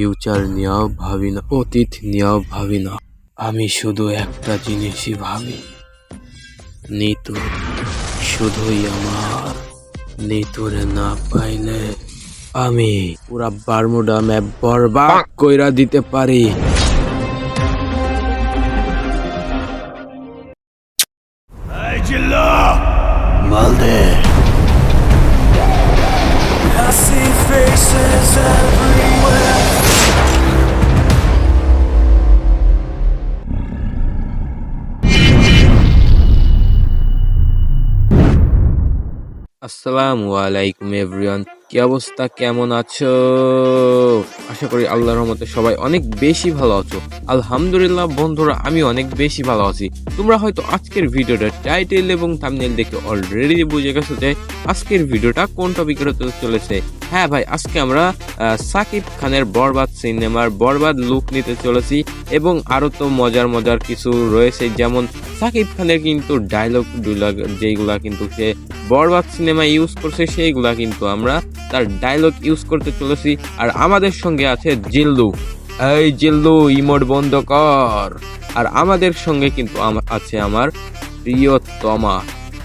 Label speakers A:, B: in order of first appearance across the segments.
A: Future নিয়েও ভাবি না অতীত নিয়েও ভাবি না। আমি শুধু একটা জিনিসই ভাবি। নিতু শুধুই আমার। নিতুরে না পাইলে আমি পুরা বারমুডা ম্যাপ বরবাদ কইরা দিতে পারি।
B: I
A: আসসালামু আলাইকুম এভরিওয়ান। কি অবস্থা? কেমন আছো? আশা করি আল্লাহর রহমতে সবাই অনেক বেশি ভালো আছো। আলহামদুলিল্লাহ বন্ধুরা আমি অনেক বেশি ভালো আছি। তোমরা হয়তো আজকের ভিডিওটা টাইটেল এবং থাম্বনেল দেখে অলরেডি বুঝে গেছো যে আজকের ভিডিওটা কোন টপিকের হতে চলেছে। হ্যাঁ ভাই, আজকে আমরা সাকিব খানের বরবাদ সিনেমার বরবাদ লুক নিতে চলেছি এবং আরও তো মজার মজার কিছু রয়েছে, যেমন সাকিব খানের কিন্তু ডায়লগ যেগুলা কিন্তু সে বরবাদ সিনেমা ইউজ করছে, সেইগুলা কিন্তু আমরা তার ডায়লগ ইউজ করতে চলেছি। আর আমাদের সঙ্গে আছে জিল্লু। এই জিল্লু, ইমোট বন্ধ কর। আর আমাদের সঙ্গে কিন্তু আছে আমার প্রিয়তমা,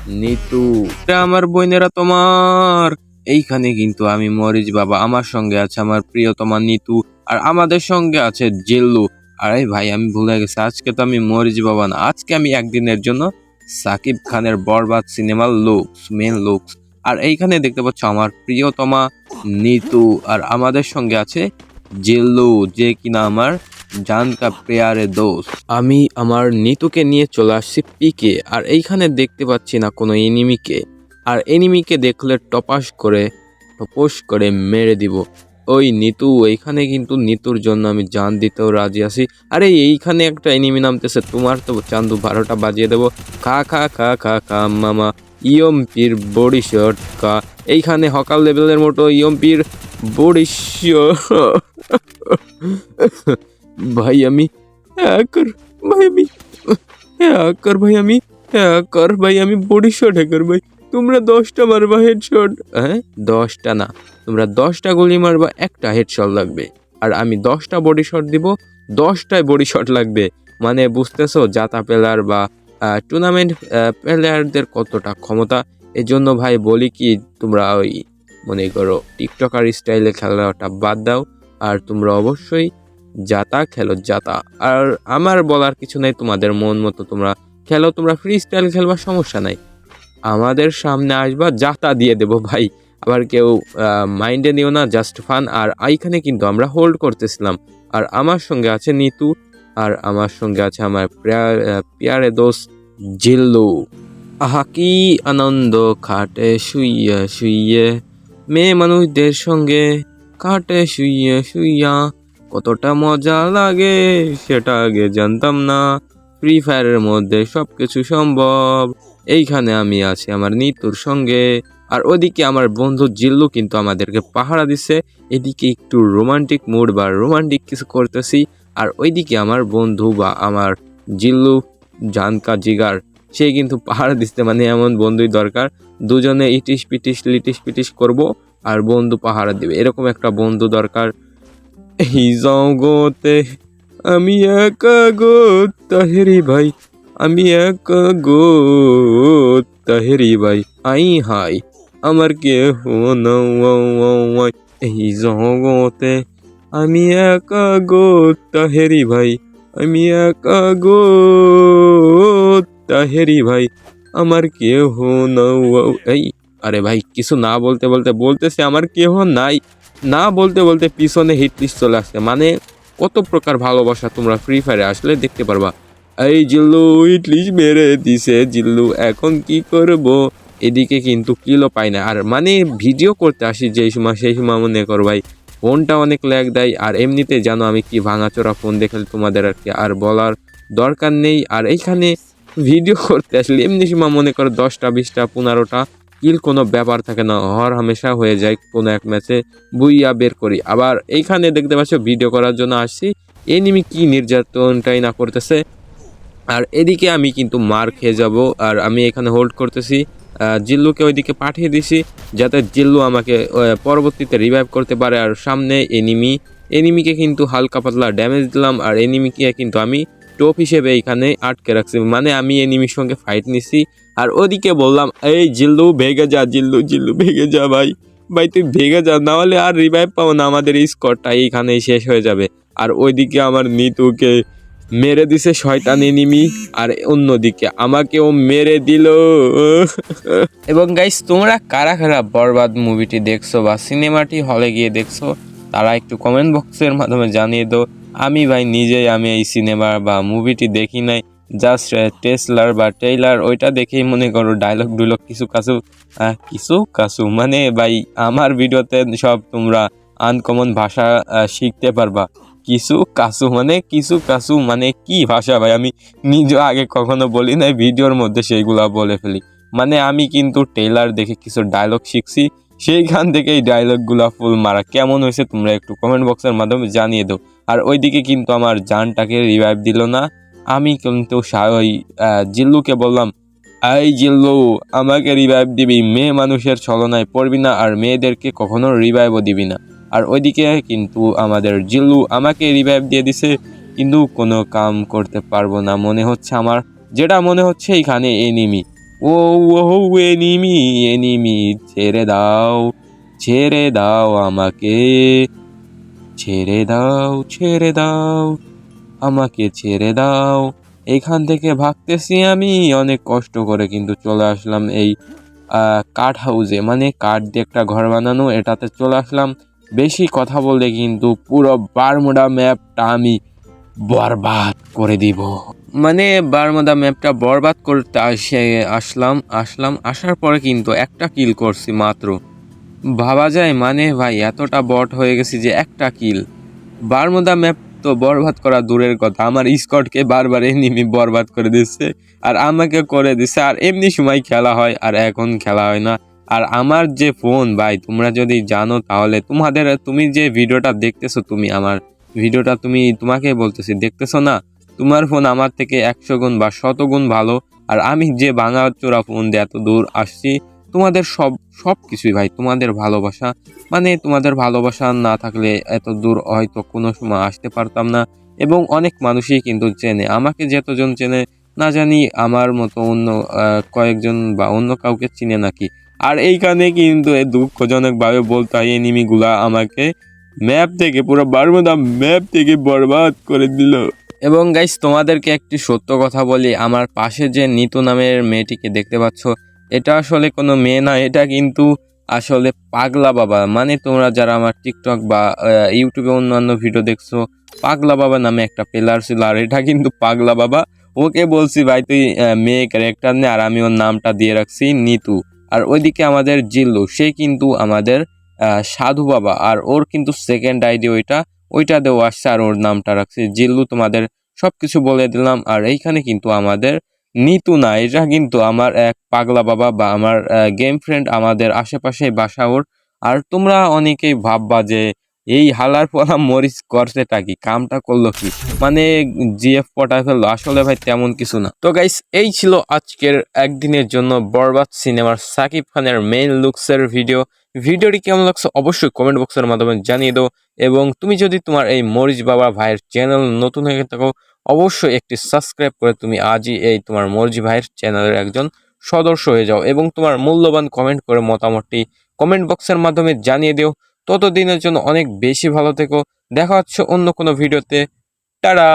A: নিতু। এটা আমার বোনেরা তোমার। এইখানে কিন্তু আমি মরিচ বাবা, আমার সঙ্গে আছে আমার প্রিয়তমা, নিতু। আর আমাদের সঙ্গে আছে জিল্লু। আরে ভাই, আমি ভুলে গেছি। আজকে তো আমি মরিচ বাবা না। আজকে আমি একদিনের জন্য সাকিব খানের বরবাদ সিনেমার লুকস মেন লুকস আর এইখানে দেখতে পাচ্ছ আমার প্রিয়তমা, নিতু, আর আমাদের সঙ্গে আছে জিল্লু, যে কিনা আমার জানকা প্রেয়ারে দোষ আমি আমার নিতুকে নিয়ে চলে আসছি পিকে, আর এইখানে দেখতে পাচ্ছি না কোনো এনিমিকে। আর এনিমিকে দেখলে টপাস করে, টপস করে মেরে দিব। ওই নিতু, এইখানে কিন্তু নিতুর জন্য আমি জান দিতেও রাজি আছি। আরে এইখানে একটা এনিমি নামতেছে, তোমার তো চান্দু বারোটা বাজিয়ে দেবো। খা খা খা খা খা, মামা, ইয়ম্পির বডি শট কা এইখানে হকাল লেভেলের মতো ইয়ম্পির বডি ভাই আমি হ্যাকার ভাই আমি হ্যাকার ভাই আমি হ্যাকার ভাই আমি বডি শট হ্যাকার ভাই। তোমরা দশটা মারবা হেডশট হ্যাঁ? দশটা না। তোমরা দশটা গুলি মারবা, একটা হেডশট লাগবে। আর আমি দশটা বডি শট দিব, দশটায় বডি শট লাগবে। মানে বুঝতেছো, জাতা প্লেয়ার বা টুর্নামেন্ট প্লেয়ারদের কতটা ক্ষমতা। এজন্য ভাই বলি কি, তোমরা ওই, মনে করো টিকটকার স্টাইলে খেলাটা বাদ দাও। আর তোমরা অবশ্যই জাতা খেলো জাতা। আর আমার বলার কিছু নাই, তোমাদের মন মতো তোমরা খেলো। তোমরা ফ্রি স্টাইল খেলবার সমস্যা নাই। আমাদের সামনে আসবা জাতা দিয়ে দেবো ভাই। আবার কেউ মাইন্ডে নিও না জাস্ট ফান আর এইখানে কিন্তু আমরা হোল্ড করতেছিলাম। আর আমার সঙ্গে আছে নিতু, আর আমার সঙ্গে আছে আমার পিয়ারে জিল্লু। আহা, কি আনন্দ, খাটে শুইয়ে শুইয়ে, মেয়ে মানুষদের সঙ্গে কাটে শুইয়ে শুইয়া, কতটা মজা লাগে, সেটা আগে জানতাম না। ফ্রি ফায়ারের মধ্যে সব কিছু সম্ভব। এইখানে আমি আছি আমার নিতুর সঙ্গে। আর ওদিকে আমার বন্ধু জিল্লু কিন্তু আমাদেরকে পাহারা দিচ্ছে এদিকে একটু রোমান্টিক মুড বা রোমান্টিক কিছু করতেছি। আর ওইদিকে আমার বন্ধু বা আমার জিল্লু, জানকা, জিগার, সে কিন্তু পাহারা দিচ্ছে মানে এমন বন্ধুই দরকার। দুজনে ইটিস পিটিস, লিটিস পিটিস করব আর বন্ধু পাহারা দিবে। এরকম একটা বন্ধু দরকার। এই জগতে আমি একা গো, তাহেরি ভাই। আমি এক গো তাহেরি ভাই, আই হাই, আমার কে এই জগতে। আমি একা গো তাহেরি ভাই, আমি একা গো তাহেরি ভাই, আমার কেহ এই, আরে ভাই, কিছু না বলতে বলতে বলতেছে, আমার কেহ নাই। না বলতে বলতে পিছনে হিট লিস্ট চলে আসছে। মানে কত প্রকার ভালোবাসা তোমরা ফ্রি ফায়ারে আসলে দেখতে পারবা। এই জিল্লু, ইটলিশ মেরে দিছে জিল্লু, এখন কি করব? এদিকে কিন্তু কিলো পাই না। আর মানে ভিডিও করতে আসি যেই সময় সেই সময় মনে কর ভাই ফোনটা অনেক ল্যাগ দেয়, আর এমনিতে জানো আমি কি ভাঙাচোরা ফোন দেখে তোমাদের আর কি আর বলার দরকার নেই। আর এইখানে ভিডিও করতে আসলে এমনি সময় মনে করো দশটা, বিশটা, পনেরোটা কিল কোনো ব্যাপার থাকে না। হর হামেশা হয়ে যায় কোনো এক ম্যাচে বুইয়া বের করি। আবার এইখানে দেখতে পাচ্ছ ভিডিও করার জন্য আসছি। এনিমি কি নির্যাতনটাই না করতেছে। আর এদিকে আমি কিন্তু মার খেয়ে যাব। আর আমি এখানে হোল্ড করতেছি। জিল্লুকে ওইদিকে পাঠিয়ে দিছি, যাতে জিল্লু আমাকে পরবর্তীতে রিভাইভ করতে পারে। আর সামনে এনিমি এনিমিকে কিন্তু হালকা পাতলা ড্যামেজ দিলাম। আর এনিমিকে কিন্তু আমি টোপ হিসেবে এখানে আটকে রাখছি। মানে আমি এনিমির সঙ্গে ফাইট নিছি। আর ওদিকে বললাম, এই জিল্লু, ভেগে যা, জিল্লু জিল্লু, ভেগে যা ভাই। ভাই, তুই ভেগে যা। না হলে আর রিভাইভ পাবো না। আমাদের এই স্কোরটা এইখানেই শেষ হয়ে যাবে। আর ওইদিকে আমার নিতুকে মেরে দিছে শয়তান এনিমি আর অন্যদিকে আমাকেও মেরে দিল। এবং গাইস তোমরা কারা কারা বরবাদ মুভিটি দেখছ বা সিনেমাটি হলে গিয়ে দেখছ, তারা একটু কমেন্ট বক্সের মাধ্যমে জানিয়ে দাও। আমি ভাই নিজেই আমি এই সিনেমা বা মুভিটি দেখি নাই জাস্ট টেসলার বা ট্রেইলার ওইটা দেখেই মনে করো ডায়লগ ডুলগ কিছু কাছু কিছু কাছু। মানে ভাই, আমার ভিডিওতে সব তোমরা আনকমন ভাষা শিখতে পারবা। কিছু কাছু মানে কিছু কাছু মানে কি ভাষা ভাই? আমি নিজে আগে কখনো বলি নাই, ভিডিওর মধ্যে সেইগুলা বলে ফেলি। মানে আমি কিন্তু ট্রেলার দেখে কিছু ডায়লগ শিখছি, সেইখান থেকে এই ডায়লগগুলা ফুল মারা। কেমন হয়েছে তোমরা একটু কমেন্ট বক্সের মাধ্যমে জানিয়ে দাও। আর ওইদিকে কিন্তু আমার জানটাকে রিভাইভ দিল না। আমি কিন্তু ওই জিল্লুকে বললাম আই জিল্লু, আমাকে রিভাইভ দিবি। মেয়ে মানুষের ছলনায় পড়বি না আর মেয়েদেরকে কখনো রিভাইভও দিবি না। আর ওইদিকে কিন্তু আমাদের জিল্লু আমাকে রিভাইভ দিয়ে দিছে, কিন্তু কোনো কাম করতে পারব না। মনে হচ্ছে আমার, যেটা মনে হচ্ছে এখানে এনিমি ও ও এনিমি এনিমি ছেড়ে দাও ছেড়ে দাও আমাকে। ছেড়ে দাও ছেড়ে দাও, আমাকে ছেড়ে দাও। এখান থেকে ভাগতেছি আমি, অনেক কষ্ট করে কিন্তু চলে আসলাম এই কাঠ হাউসে মানে কাঠ দিয়ে একটা ঘর বানানো, এটাতে চলে আসলাম। বেশি কথা বললে কিন্তু পুরো বারমুডা ম্যাপটা আমি বরবাদ করে দিব। মানে বারমুডা ম্যাপটা বরবাদ করতে আসে, আসলাম আসলাম, আসার পরে কিন্তু একটা কিল করছি মাত্র। ভাবা যায় মানে ভাই, এতটা বট হয়ে গেছি যে একটা কিল বারমুদা ম্যাপ তো বরবাদ করা দূরের কথা, আমার স্কটকে বারবার এনিমি বরবাদ করে দিচ্ছে, আর আমাকে করে দিচ্ছে, আর এমনি সময় খেলা হয়, আর এখন খেলা হয় না। আর আমার যে ফোন, ভাই, তোমরা যদি জানো তাহলে তোমাদের, তুমি যে ভিডিওটা দেখতেছো, তুমি আমার ভিডিওটা তুমি তোমাকে বলতেছি, দেখতেছো না? তোমার ফোন আমার থেকে একশো গুণ বা শত গুণ ভালো। আর আমি যে ভাঙা চোরা ফোন দিয়ে এত দূর আসছি, তোমাদের সব সব কিছুই, ভাই, তোমাদের ভালোবাসা। মানে তোমাদের ভালোবাসা না থাকলে এত দূর হয়তো কোনো সময় আসতে পারতাম না। এবং অনেক মানুষই কিন্তু চেনে, আমাকে যতজন চেনে, না জানি আমার মতো অন্য কয়েকজন বা অন্য কাউকে চিনে নাকি। আর এইখানে কিন্তু এই দুঃখজনকভাবে বলতে হয় এনিমিগুলা আমাকে ম্যাপ থেকে, পুরো বারমুদা ম্যাপ থেকে বরবাদ করে দিল। এবং গাইস তোমাদেরকে একটি সত্য কথা বলি, আমার পাশে যে নিতু নামের মেয়েটিকে দেখতে পাচ্ছ, এটা আসলে কোনো মেয়ে না, এটা কিন্তু আসলে পাগলা বাবা। মানে তোমরা যারা আমার টিকটক বা ইউটিউবে অন্যান্য ভিডিও দেখছ, পাগলা বাবা নামে একটা প্লেয়ার ছিল, আর এটা কিন্তু পাগলা বাবা। ওকে বলছি, ভাই, তুই মেয়ে ক্যারেক্টার নে, আর আমি ওর নামটা দিয়ে রাখছি নিতু। আর ওইদিকে আমাদের জিল্লু, সে কিন্তু আমাদের সাধু বাবা, আর ওর কিন্তু সেকেন্ড আইডি ওইটা ওইটা দেওয়া আসছে আর ওর নামটা রাখছে। জিল্লু তোমাদের সব কিছু বলে দিলাম, আর এইখানে কিন্তু আমাদের নিতু না এটা কিন্তু আমার এক পাগলা বাবা বা আমার গেম ফ্রেন্ড আমাদের আশেপাশে বাসা ওর। আর তোমরা অনেকেই ভাববা যে এই হালার পরা মরিচ করছেটা কি? কামটা করল কি? মানে জিএফ পটায় ফেলল। আসলে ভাই তেমন কিছু না। তো গাইস এই ছিল আজকের একদিনের জন্য বরবাদ সিনেমার সাকিব খানের মেইন লুকসের ভিডিও ভিডিওটি কেমন লাগছে অবশ্যই কমেন্ট বক্সের মাধ্যমে জানিয়ে দাও। এবং তুমি যদি তোমার এই মরিচ বাবা ভাইয়ের চ্যানেল নতুন হয়ে থাকো, অবশ্যই একটি সাবস্ক্রাইব করে তুমি আজই এই তোমার মর্জি ভাইয়ের চ্যানেলের একজন সদস্য হয়ে যাও। এবং তোমার মূল্যবান কমেন্ট করে মতামতটি কমেন্ট বক্সের মাধ্যমে জানিয়ে দিও। ততদিনের জন্য অনেক বেশি ভালো থেকো। দেখা হচ্ছে অন্য কোনো ভিডিওতে। টাটা!